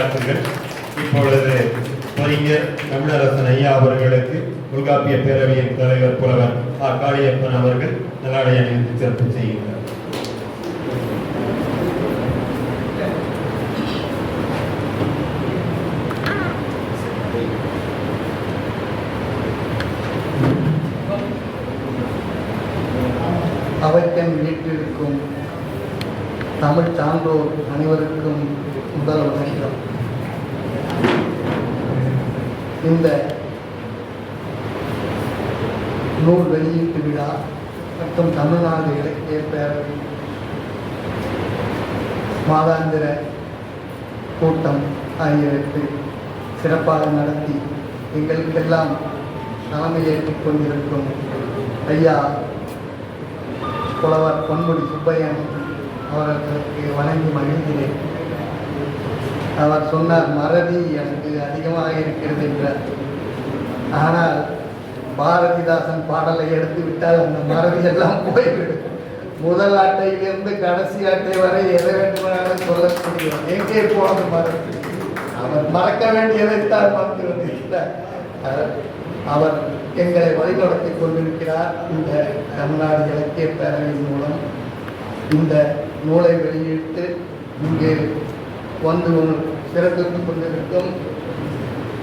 உரையாற்றுங்கள் இப்பொழுது அறிஞர் தமிழரசன் ஐயா அவர்களுக்கு தொல்காப்பிய பேரவையின் தலைவர் புலவர் ஆ காளியப்பன் அவர்கள் நல்லாடை அணிந்து சிறப்பு செய்கிறார் அவைக்கன் வீட்டிற்கும் தமிழ் சான்றோர் அனைவருக்கும் முதல் வணக்கம் இந்த நூல் வெளியீட்டு விழா மற்றும் தமிழ்நாடு இலக்கிய பேரவை மாதாந்திர கூட்டம் ஆகியவற்றை சிறப்பாக நடத்தி எங்களுக்கெல்லாம் தலைமையேற்றுக் கொண்டிருக்கும் ஐயா புலவர் பொன்முடி சுப்பையன் அவர்களுக்கு வணங்கி மகிழ்கிறேன். அவர் சொன்னார் மறதி எனக்கு அதிகமாக இருக்கிறது என்றார் ஆனால் பாரதிதாசன் பாடலை எடுத்து விட்டால் அந்த மறதி எல்லாம் போய்விடும். முதல் அட்டையிலிருந்து கடைசி அட்டை வரை எதை வேண்டுமானாலும் சொல்லக்கூடிய எங்கே போனது மறதி. அவர் மறக்க வேண்டியதைத்தான் மறந்து கொண்டிருக்கிறார் அவர் அவர் எங்களை வழிநடத்தி கொண்டிருக்கிறார். இந்த தமிழ்நாடு இலக்கிய பேரவையின் மூலம். இந்த நூலை வெளியிட்டு இங்கே வந்து சிறப்பித்துக் கொண்டிருக்கும்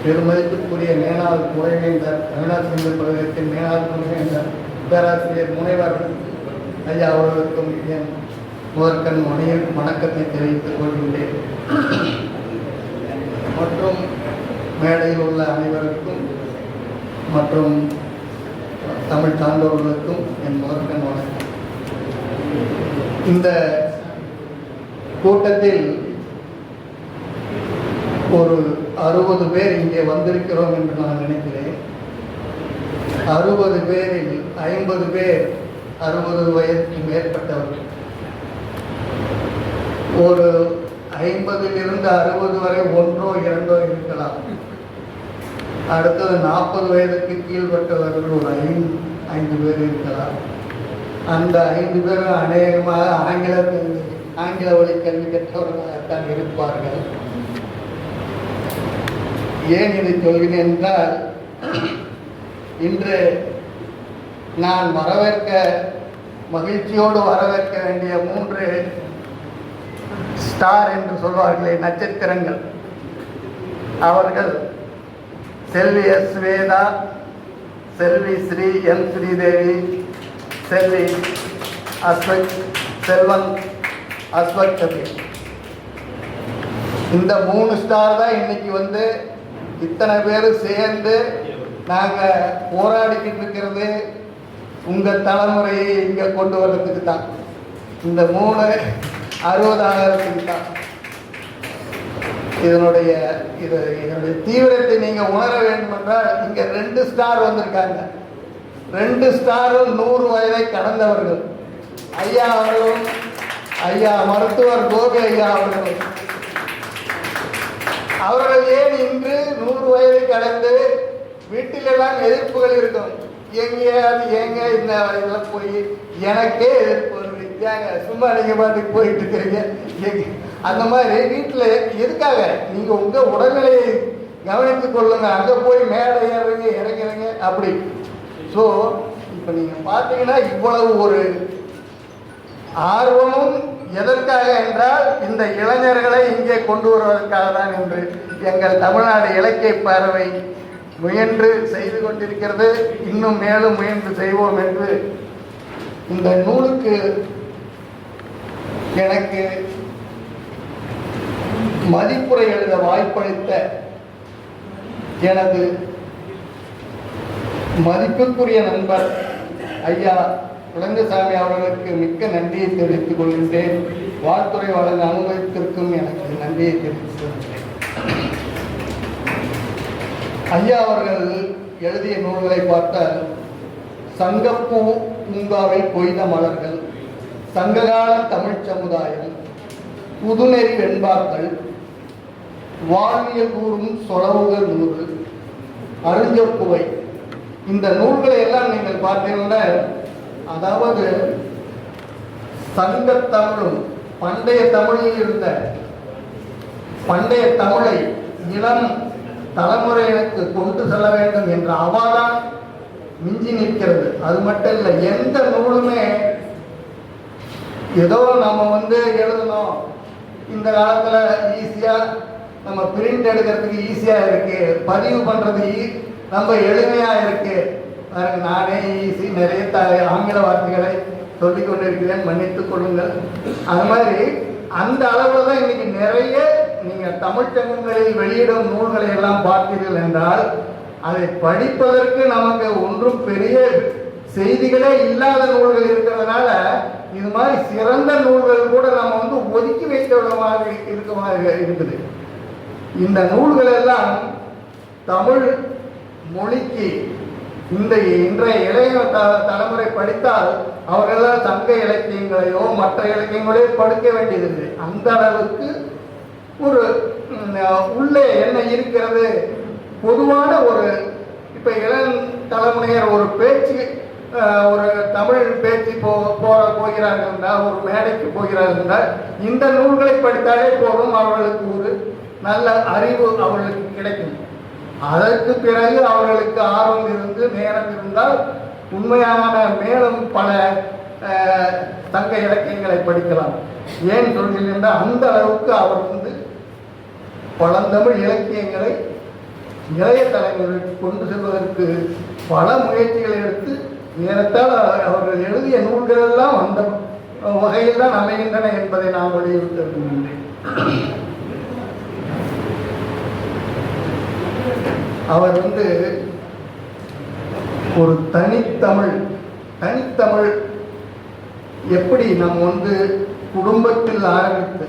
பெருமதிப்புக்குரிய மேனாள் துணைவேந்தர் தமிழ்நாடு சிங்க பல்கலைக்கழகத்தின் மேனாள் துணைவேந்தர் பேராசிரியர் முனைவர் ஐயா அவர்களுக்கும் என் முதற்கண் மணிய வணக்கத்தை தெரிவித்துக் கொள்கின்றேன். மற்றும் மேடையில் உள்ள அனைவருக்கும் மற்றும் தமிழ் சார்ந்தவர்களுக்கும் என் முதற்கண் வணக்கம். இந்த கூட்டத்தில் ஒரு அறுபது பேர் இங்கே வந்திருக்கிறோம் என்று நான் நினைக்கிறேன். அறுபது பேரில் ஐம்பது பேர் அறுபது வயதுக்கு மேற்பட்டவர்கள். ஒரு ஐம்பதிலிருந்து அறுபது வரை ஒன்றோ இரண்டோ இருக்கலாம். அடுத்தது நாற்பது வயதுக்கு கீழ்பட்டவர்கள் ஒரு ஐந்து ஐந்து பேர் இருக்கலாம். அந்த ஐந்து பேரும் அநேகமாக ஆங்கில ஆங்கில வழி கல்வி கற்றவர்களாகத்தான் இருப்பார்கள். ஏன் இதை சொல்கிறேன் என்றால் இன்று நான் வரவேற்க மகிழ்ச்சியோடு வரவேற்க வேண்டிய மூன்று ஸ்டார் என்று சொல்வார்களே நட்சத்திரங்கள். அவர்கள் செல்வி எஸ் வேதா செல்வி ஸ்ரீ எம் ஸ்ரீதேவி செல்வி அஸ்வத் செல்வன் அஸ்வத் கபீர். இந்த மூணு ஸ்டார் தான் இன்னைக்கு வந்து இத்தனை பேர் சேர்ந்து நாங்கள் போராடிக்கிட்டு இருக்கிறது உங்கள் தலைமுறையை இங்கே கொண்டு வர்றதுக்கு தான். இந்த மூணு அறுபதாயிரத்துக்கு தான். இதனுடைய இது இதனுடைய தீவிரத்தை நீங்கள் உணர வேண்டும் என்றால் இங்கே ரெண்டு ஸ்டார் வந்திருக்காங்க. ரெண்டு ஸ்டாரும் நூறு வயதை கடந்தவர்கள். ஐயா அவர்களும் ஐயா மருத்துவர் கோபி ஐயா அவர்களும். அவர்கள் ஏன் இன்று நூறு வயதை கடந்து வீட்டிலெல்லாம் எதிர்ப்புகள் இருக்கும்? எங்க அது ஏங்க இந்த இதெல்லாம் போய் எனக்கே எதிர்ப்பு வருது. ஏங்க சும்மா நீங்கள் பாட்டுக்கு போயிட்டு இருக்கிறீங்க அந்த மாதிரி வீட்டில் எதுக்காக? நீங்கள் உங்கள் உடல்நிலையை கவனித்துக் கொள்ளுங்க. அங்கே போய் மேலே ஏறுறீங்க இறங்குறீங்க அப்படி. ஸோ இப்போ நீங்கள் பார்த்தீங்கன்னா இவ்வளவு ஒரு ஆர்வமும் எதற்காக என்றால் இந்த இளைஞர்களை இங்கே கொண்டு வருவதற்காக தான் என்று எங்கள் தமிழ்நாடு இலக்கிய பார்வை முயன்று செய்து கொண்டிருக்கிறது. இன்னும் மேலும் முயன்று செய்வோம் என்று இந்த நூலுக்கு எனக்கு மதிப்புரை எழுத வாய்ப்பளித்த எனது மதிப்புக்குரிய நண்பர் ஐயா குழந்தைசாமி அவர்களுக்கு மிக்க நன்றியை தெரிவித்துக் கொள்கின்றேன். வாழ்த்துறை வழங்க அனுபவித்திருக்கும் எனக்கு நன்றியை தெரிவித்துக் கொள்கிறேன் ஐயா அவர்கள் எழுதிய நூல்களை பார்த்தால் சங்கப்பூ பூங்காவை கொய்த மலர்கள் சங்ககால தமிழ் சமுதாயம் புதுநெறி வெண்பாக்கள் வாழ்வியல் கூறும் சொலவுகள் நூறு அருஞ்சொப்புவை. இந்த நூல்களை எல்லாம் நீங்கள் பார்த்தீங்கன்னா அதாவது சங்கத் தமிழும் பண்டைய தமிழில் இருந்த பண்டைய தமிழை இளம் தலைமுறைகளுக்கு கொண்டு செல்ல வேண்டும் என்ற அவாதான் மிஞ்சி நிற்கிறது. அது மட்டும் இல்லை எந்த நூலுமே ஏதோ நம்ம வந்து எழுதணும். இந்த காலத்தில் ஈஸியாக நம்ம பிரிண்ட் எடுக்கிறதுக்கு ஈஸியாக இருக்குது பதிவு பண்ணுறது e- நம்ம ரொம்ப இருக்குது நானே ஈஸி நிறைய த ஆங்கில வார்த்தைகளை சொல்லிக் கொண்டிருக்கிறேன். மன்னித்துக் கொள்ளுங்கள். அது மாதிரி அந்த அளவில் தான் இன்னைக்கு நிறைய நீங்கள் தமிழ் சங்கங்களில் வெளியிடும் நூல்களை எல்லாம் பார்த்தீர்கள் என்றால் அதை படிப்பதற்கு நமக்கு ஒன்றும் பெரிய செய்திகளே இல்லாத நூல்கள் இருக்கிறதுனால இது மாதிரி சிறந்த நூல்கள் கூட நம்ம வந்து ஒதுக்கி வைக்க விதமாக இருக்க மாதிரி இருக்குது. இந்த நூல்கள் எல்லாம் தமிழ் மொழிக்கு இந்த இன்றைய இளைய த- தலைமுறை படித்தால் அவர்களெல்லாம் சங்க இலக்கியங்களையோ மற்ற இலக்கியங்களையோ படிக்க வேண்டியதில்லை. அந்த அளவுக்கு ஒரு உள்ளே என்ன இருக்கிறது? பொதுவான ஒரு இப்ப இளம் தலைமுறையர் ஒரு பேச்சு ஒரு தமிழ் பேச்சு போ போற போகிறார்கள் என்றால் ஒரு மேடைக்கு போகிறார்கள் என்றால் இந்த நூல்களை படித்தாலே போதும் அவர்களுக்கு ஒரு நல்ல அறிவு அவர்களுக்கு கிடைக்கும். அதற்கு பிறகு அவர்களுக்கு ஆர்வம் இருந்து நேரம் இருந்தால் உண்மையான மேலும் பல தங்க இலக்கியங்களை படிக்கலாம். ஏன் சொல்கிறேன் என்றால் அந்த அளவுக்கு அவர் வந்து பழந்தமிழ் இலக்கியங்களை இளைய தலைமுறைக்கு கொண்டு செல்வதற்கு பல முயற்சிகளை எடுத்து நேரத்தால் அவர்- அவர்கள் எழுதிய நூல்கள் எல்லாம் அந்த வகையில் தான் அமைகின்றன என்பதை நான் வலியுறுத்த விரும்புகின்றேன். அவர் வந்து ஒரு தனித்தமிழ் தனித்தமிழ் எப்படி நம்ம வந்து குடும்பத்தில் ஆரம்பித்து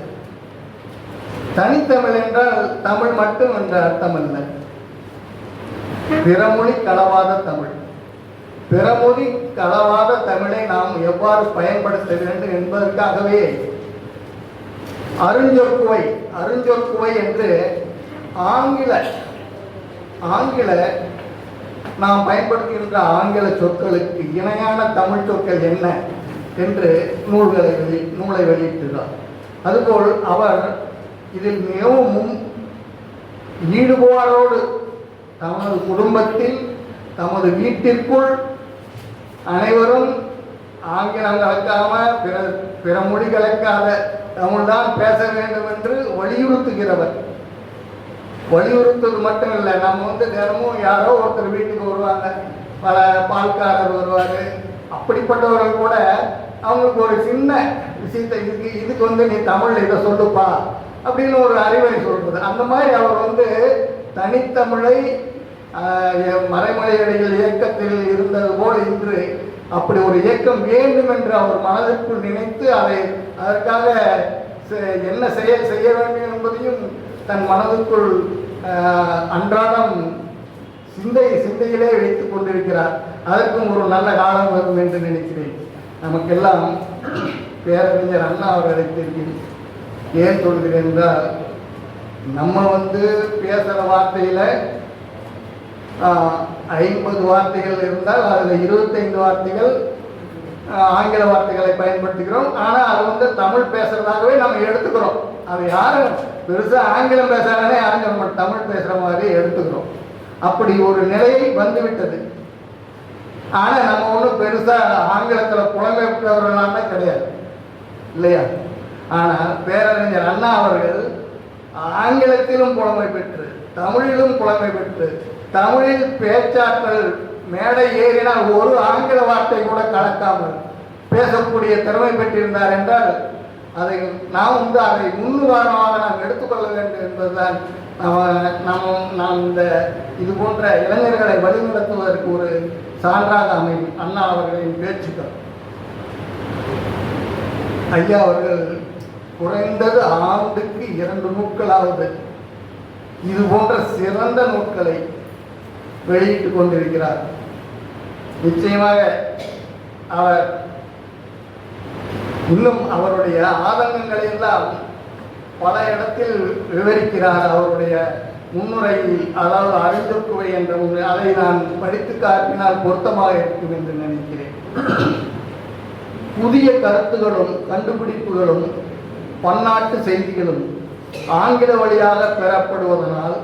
தனித்தமிழ் என்றால் தமிழ் மட்டும் என்ற அர்த்தம் அல்ல. பிறமொழி களவாத தமிழ். பிறமொழி களவாத தமிழை நாம் எவ்வாறு பயன்படுத்த வேண்டும் என்பதற்காகவே அருஞ்சொற்குவை அருஞ்சொற்குவை என்று ஆங்கில ஆங்கில நாம் பயன்படுத்துகின்ற ஆங்கில சொற்களுக்கு இணையான தமிழ் சொற்கள் என்ன என்று நூல்களை வெளி நூலை வெளியிட்டுள்ளார். அதுபோல் அவர் இதில் மிகவும் ஈடுபாடோடு தமது குடும்பத்தில் தமது வீட்டிற்குள் அனைவரும் ஆங்கிலம் கலக்காம பிற பிற மொழி கலக்காத தமிழ்தான் பேச வேண்டும் என்று வலியுறுத்துகிறவர். வலியுறுத்துவது மட்டும் இல்லை நம்ம வந்து தினமும் யாரோ ஒருத்தர் வீட்டுக்கு வருவாங்க. பல பால்காரர் வருவார். அப்படிப்பட்டவர்கள் கூட அவங்களுக்கு ஒரு சின்ன விஷயத்தை இதுக்கு இதுக்கு வந்து நீ தமிழில் இதை சொல்லுப்பா அப்படின்னு ஒரு அறிவுரை சொல்வது அந்த மாதிரி அவர் வந்து தனித்தமிழை மறைமலையடிகள் இயக்கத்தில் இருந்தது போல் இன்று அப்படி ஒரு இயக்கம் வேண்டும் என்று அவர் மனதிற்குள் நினைத்து அதை அதற்காக செ- என்ன செயல் செய்ய வேண்டும் என்பதையும் தன் மனதுக்குள் அன்றாடம் சிந்தை சிந்தையிலே வைத்துக் கொண்டிருக்கிறார். அதற்கும் ஒரு நல்ல காலம் வரும் என்று நினைக்கிறேன். நமக்கெல்லாம் பேரறிஞர் அண்ணா அவர் அழைத்திருக்கிறேன் ஏன் சொல்கிறேன் என்றால் நம்ம வந்து பேசுகிற வார்த்தையில் ஐம்பது வார்த்தைகள் இருந்தால் அதில் இருபத்தைந்து வார்த்தைகள் ஆங்கில வார்த்தைகளை பயன்படுத்துகிறோம். ஆனால் அது வந்து தமிழ் பேசுறதாகவே நம்ம எடுத்துக்கிறோம். அது யாரும் பெருசாக ஆங்கிலம் பேசுறாங்கன்னே யாரும் நம்ம தமிழ் பேசுகிற மாதிரி எடுத்துக்கிறோம். அப்படி ஒரு நிலையை வந்துவிட்டது. ஆனால் நம்ம ஒன்றும் பெருசாக ஆங்கிலத்தில் புலம்பெயர்ந்தவர்களாமே கிடையாது. இல்லையா? ஆனால் பேரறிஞர் அண்ணா அவர்கள் ஆங்கிலத்திலும் புலமை பெற்று தமிழிலும் புலமை பெற்று தமிழில் பேச்சாற்றல் மேடை ஏறினால் ஒரு ஆங்கில வார்த்தை கூட கலக்காமல் பேசக்கூடிய திறமை பெற்றிருந்தார் என்றால் அதை நாம் வந்து அதை முன்னுதாரணமாக நாம் எடுத்துக்கொள்ள வேண்டும் என்பதுதான் நம்ம நாம் நாம் இந்த இது போன்ற இளைஞர்களை வழிநடத்துவதற்கு ஒரு சான்றாக அமையும். அண்ணா அவர்களின் பேச்சுக்கள். ஐயா அவர்கள் குறைந்தது ஆண்டுக்கு இரண்டு நூட்களாவது இது போன்ற சிறந்த நூட்களை வெளியிட்டுக் கொண்டிருக்கிறார். நிச்சயமாக அவர் இன்னும் அவருடைய ஆதங்கங்களை எல்லாம் பல இடத்தில் விவரிக்கிறார் அவருடைய முன்னுரையில் அதாவது அறிந்தொக்குவை என்ற ஒன்று அதை நான் படித்து காட்டினால் பொருத்தமாக இருக்கும் என்று நினைக்கிறேன். புதிய கருத்துகளும் கண்டுபிடிப்புகளும் பன்னாட்டு செய்திகளும் ஆங்கில வழியாக பெறப்படுவதனால்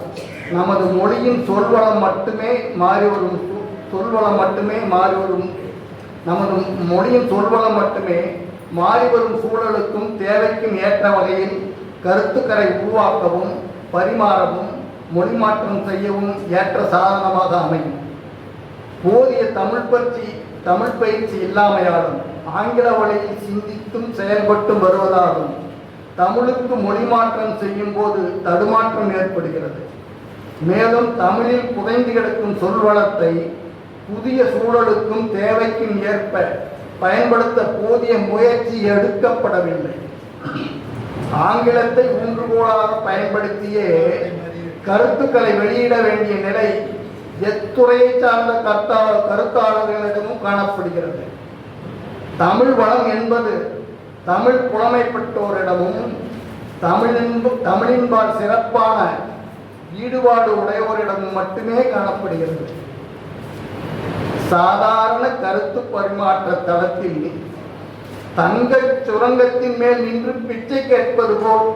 நமது மொழியின் சொல்வளம் மட்டுமே மாறி வரும் சொல்வளம் மட்டுமே மாறி வரும் நமது மொழியின் சொல்வளம் மட்டுமே மாறிவரும் சூழலுக்கும் தேவைக்கும் ஏற்ற வகையில் கருத்துக்களை உருவாக்கவும் பரிமாறவும் மொழிமாற்றம் செய்யவும் ஏற்ற சாதனமாக அமையும். போதிய தமிழ் பற்றி தமிழ் பயிற்சி இல்லாமையாலும் ஆங்கில வழியில் சிந்தித்தும் செயல்பட்டும் வருவதாலும் தமிழுக்கு மொழி மாற்றம் செய்யும் போது தடுமாற்றம் ஏற்படுகிறது. மேலும் தமிழில் புதைந்து கிடக்கும் சொல்வளத்தை புதிய சூழலுக்கும் தேவைக்கும் ஏற்ப பயன்படுத்த போதிய முயற்சி எடுக்கப்படவில்லை. ஆங்கிலத்தை ஊன்றுகோலாக பயன்படுத்தியே கருத்துக்களை வெளியிட வேண்டிய நிலை எத்துறையை சார்ந்த கர்த்தா கருத்தாளர்களிடமும் காணப்படுகிறது. தமிழ் வளம் என்பது தமிழ் புலமைப்பட்டோரிடமும் தமிழின்பு தமிழின்பால் சிறப்பான ஈடுபாடு உடையோரிடமும் மட்டுமே காணப்படுகிறது. சாதாரண கருத்து பரிமாற்ற தளத்தில் தங்கச் சுரங்கத்தின் மேல் நின்று பிச்சை கேட்பது போல்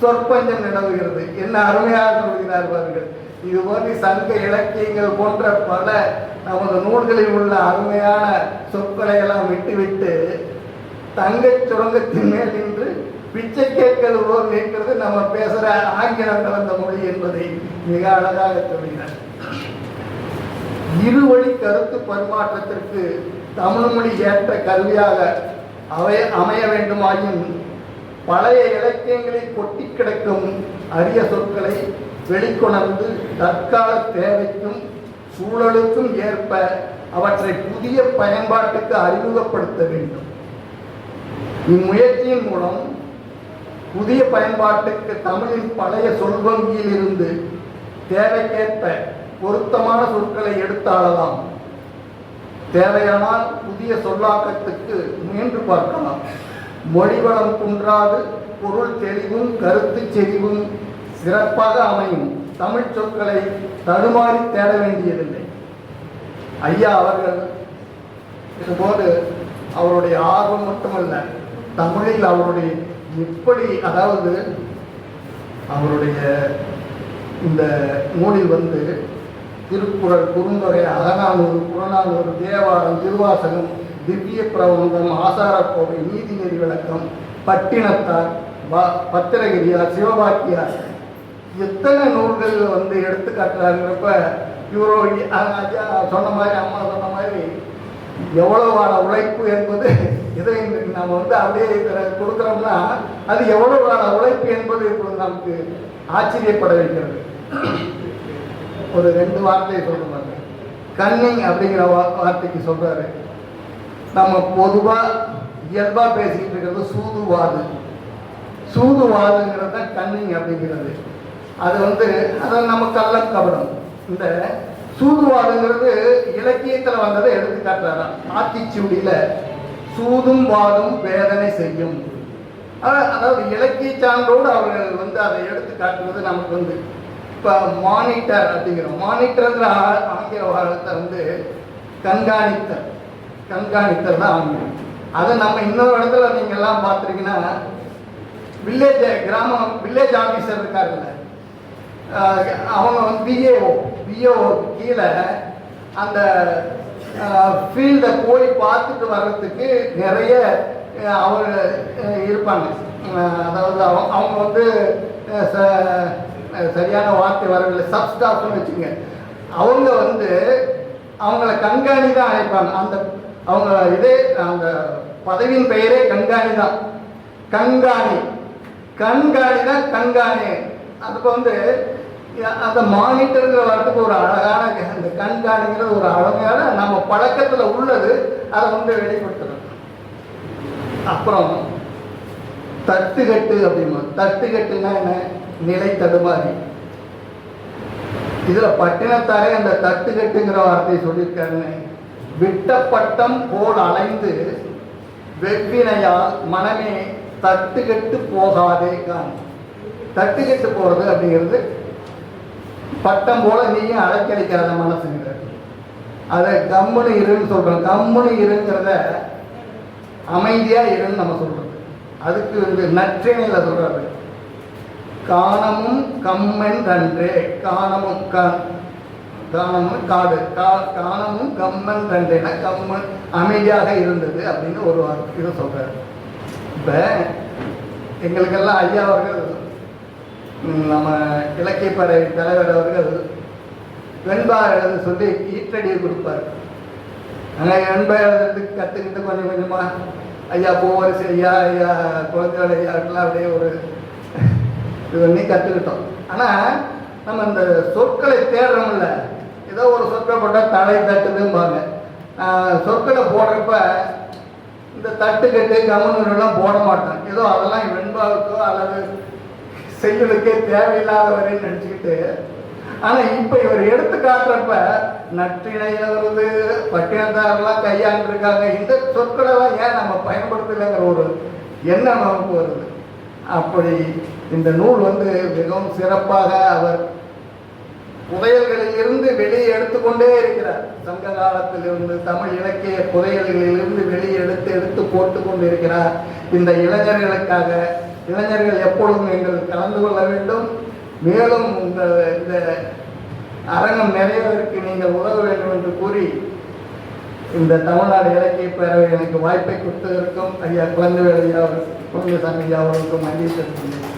சொற்பஞ்சம் நிலவுகிறது. என்ன அருமையாக சொல்கிறார் பாருங்கள். இது மாதிரி சங்க இலக்கியங்கள் போன்ற பல நமது நூல்களில் உள்ள அருமையான சொற்களை எல்லாம் விட்டுவிட்டு தங்கச் சுரங்கத்தின் மேல் நின்று பிச்சை கேட்கிறது போல் நிற்கிறது நம்ம பேசுகிற ஆங்கிலம் கலந்த மொழி என்பதை மிக அழகாக சொல்கிறார். இருவழி கருத்து பரிமாற்றத்திற்கு தமிழ் மொழி ஏற்ற கருவியாக அவை அமைய வேண்டுமாயின் பழைய இலக்கியங்களில் கொட்டி கிடக்கும் அரிய சொற்களை வெளிக்கொணர்ந்து தற்கால தேவைக்கும் சூழலுக்கும் ஏற்ப அவற்றை புதிய பயன்பாட்டுக்கு அறிமுகப்படுத்த வேண்டும். இம்முயற்சியின் மூலம் புதிய பயன்பாட்டுக்கு தமிழின் பழைய சொல்வங்கியில் இருந்து தேவைக்கேற்ப பொருத்தமான சொற்களை எடுத்தாளலாம் தேவையானால் புதிய சொல்லாக்கத்துக்கு முயன்று பார்க்கலாம். மொழிவளம் குன்றாது பொருள் தெளிவும் கருத்து செறிவும் சிறப்பாக அமையும். தமிழ் சொற்களை தடுமாறி தேட வேண்டியதில்லை. ஐயா அவர்கள் இதுபோது அவருடைய ஆர்வம் மட்டுமல்ல தமிழில் அவருடைய எப்படி அதாவது அவருடைய இந்த நூலில் வந்து திருக்குறள் குறுந்தொகை அகநானூறு புறநானூறு தேவாரம் திருவாசகம் திவ்ய பிரபந்தம் ஆசாரக்கோவை நீதிநெறி விளக்கம் பட்டினத்தார் பத்திரகிரியார் சிவபாக்கியார். எத்தனை நூல்கள் வந்து எடுத்துக்காட்டுறாங்கிறப்ப இவரோ சொன்ன மாதிரி அம்மா சொன்ன மாதிரி எவ்வளவான உழைப்பு என்பது இதை இன்றைக்கு நம்ம வந்து அப்படியே கொடுக்குறோம்னா அது எவ்வளவான உழைப்பு என்பது இப்பொழுது நமக்கு ஆச்சரியப்பட வைக்கிறது. ஒரு ரெண்டு வார்த்தையை சொல்லுவாங்க கன்னிங் அப்படிங்கிற வா- வார்த்தைக்கு சொல்கிறாரு நம்ம பொதுவாக இயல்பாக பேசிக்கிட்டு இருக்கிறது சூதுவாது. சூதுவாதுங்கிறது தான் கன்னிங் அப்படிங்கிறது. அது வந்து அதை நம்ம கள்ளம் கபடம். இந்த சூதுவாதுங்கிறது இலக்கியத்தில் வந்ததை எடுத்து காட்டுறாராம் சூதும் வாதும் வேதனை செய்யும். அதாவது இலக்கிய சான்றோடு அவர்கள் வந்து அதை எடுத்து காட்டுவது நமக்கு வந்து இப்போ மானிட்டர் அப்படிங்கிறோம் மானிட்டர்ங்கிற ஆங்கில வாரத்தை வந்து கண்காணித்தல். கண்காணித்தல் தான் ஆங்கிலம். அதை நம்ம இன்னொரு இடத்துல நீங்கள்லாம் பார்த்துருக்கீங்கன்னா வில்லேஜ் கிராமம் வில்லேஜ் ஆஃபீஸர் இருக்காருல்ல. அவங்க வந்து பிஏஓ பிஏஓ கீழே அந்த ஃபீல்டை போய் பார்த்துட்டு வர்றதுக்கு நிறைய அவங்க இருப்பாங்க. அதாவது அவங்க அவங்க வந்து ச- சரியான வார்த்தை வரவில்லை. சப்ஸ்டாஃப்னு வச்சுங்க அவங்க வந்து அவங்கள கண்காணி தான் அழைப்பாங்க. அந்த அவங்க இதே அந்த பதவியின் பெயரே கண்காணி தான். கண்காணி. கண்காணி தான் கண்காணி. அதுக்கு வந்து அந்த மானிட்டருங்கிற வரத்துக்கு ஒரு அழகான அந்த கண்காணிங்கிறது ஒரு அழகான நம்ம பழக்கத்தில் உள்ளது அதை வந்து வெளிப்படுத்தணும். அப்புறம் தட்டுக்கட்டு அப்படிமா. தட்டுக்கட்டுன்னா என்ன? நிலை தடுமாறி. இதுல பட்டினத்தாரே அந்த தட்டுக்கட்டுங்கிற வார்த்தையை சொல்லியிருக்காருன்னு விட்ட பட்டம் போல் அலைந்து வெவ்வினையால் மனமே தட்டுக்கட்டு போகாதே கான். தட்டுக்கட்டு போறது அப்படிங்கிறது பட்டம் போல நீயும் அலைக்கழிக்காத மனசுங்கிற அதை கம்முன்னு இருன்னு சொல்றோம். கம்முன்னு இருங்கிறத அமைதியா இருன்னு நம்ம சொல்றது அதுக்கு வந்து நற்றினையில் சொல்கிறாரு காணமும் கம்மன் கன்றே. காணமும் க காணமும் காடு. கா காணமும் கம்மன் கன்றேன கம்மன் அமைதியாக இருந்தது அப்படின்னு ஒரு வார்த்தை இதை இப்போ எங்களுக்கெல்லாம் ஐயா அவர்கள் நம்ம இலக்கியப்படை தலைவர் அவர்கள் வெண்பா எழுத சொல்லி ஈட்டடியை கொடுப்பார். ஆனால் வெண்பா எழுதுறதுக்கு கற்றுக்கிட்டு கொஞ்சம் கொஞ்சமாக ஐயா பூவரசு ஐயா ஐயா குழந்தையோட இருக்கலாம் அப்படியே ஒரு இது பண்ணி கற்றுக்கிட்டோம் ஆனால் நம்ம இந்த சொற்களை தேடுறோம்ல ஏதோ ஒரு சொற்களை போட்டால் தலை தட்டுதும்பாங்க. ஆஹ் சொற்களை போடுறப்ப இந்த தட்டுக்கட்டு கவனம்லாம் போட மாட்டோம். ஏதோ அதெல்லாம் வெண்பாவுக்கோ அல்லது செய்யுளுக்கே தேவையில்லாதவரேன்னு நினச்சிக்கிட்டு ஆனால் இப்போ இவர் எடுத்து காட்டுறப்ப நற்றிணையில வருது பட்டினத்தாரெல்லாம் கையாண்டுருக்காங்க. இந்த சொற்களெல்லாம் ஏன் நம்ம பயன்படுத்தலைங்கிற ஒரு எண்ணம் நமக்கு வருது. அப்படி இந்த நூல் வந்து மிகவும் சிறப்பாக அவர் புதையல்களில் இருந்து வெளியே எடுத்துக்கொண்டே இருக்கிறார். சங்க காலத்தில் இருந்து தமிழ் இலக்கிய புதையல்களில் இருந்து வெளியே எடுத்து எடுத்து போட்டு கொண்டு இருக்கிறார் இந்த இளைஞர்களுக்காக இளைஞர்கள் எப்பொழுதும் நீங்கள் கலந்து கொள்ள வேண்டும். மேலும் உங்கள் இந்த அரங்கம் நிறையவருக்கு நீங்கள் உதவ வேண்டும் என்று கூறி இந்த தமிழ்நாடு இலக்கிய பேரவை எனக்கு வாய்ப்பை கொடுத்ததற்கும் ஐயா குழந்தைவேல் ஐயா குழந்தை குழந்தைசாமி அவர்களுக்கும் நன்றி தெரிவித்துள்ளேன்